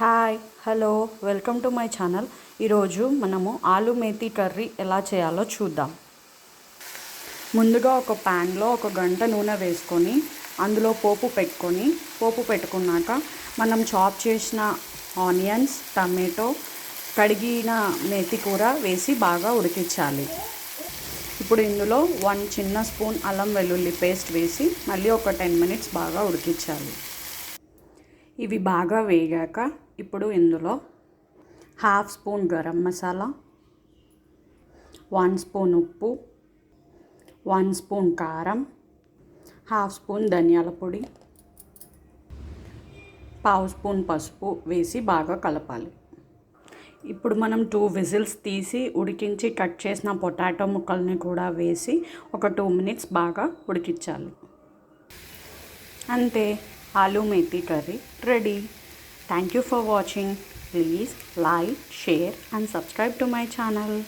Hi hello welcome to my channel. ఈరోజు మనము aloo methi curry ఎలా చేయాలో చూద్దాం. ముందుగా ఒక ప్యాన్లో ఒక గంట నూనె వేసుకొని అందులో పోపు పెట్టుకొని పోపు పెట్టుకున్నాక మనం చాప్ చేసిన ఆనియన్స్ టమాటో కడిగిన మేతి కూర వేసి బాగా ఉడికించాలి. ఇప్పుడు ఇందులో వన్ చిన్న స్పూన్ అల్లం వెల్లుల్లి పేస్ట్ వేసి మళ్ళీ ఒక టెన్ మినిట్స్ బాగా ఉడికించాలి. ఇవి బాగా వేగాక ఇప్పుడు ఇందులో half spoon garam masala one spoon ఉప్పు వన్ స్పూన్ కారం హాఫ్ స్పూన్ ధనియాల పొడి పావు స్పూన్ పసుపు వేసి బాగా కలపాలి. ఇప్పుడు మనం టూ విజిల్స్ తీసి ఉడికించి కట్ చేసిన పొటాటో ముక్కల్ని కూడా వేసి ఒక టూ మినిట్స్ బాగా ఉడికించాలి. అంతే. Aloo methi curry ready. Thank you for watching please like share and subscribe to my channel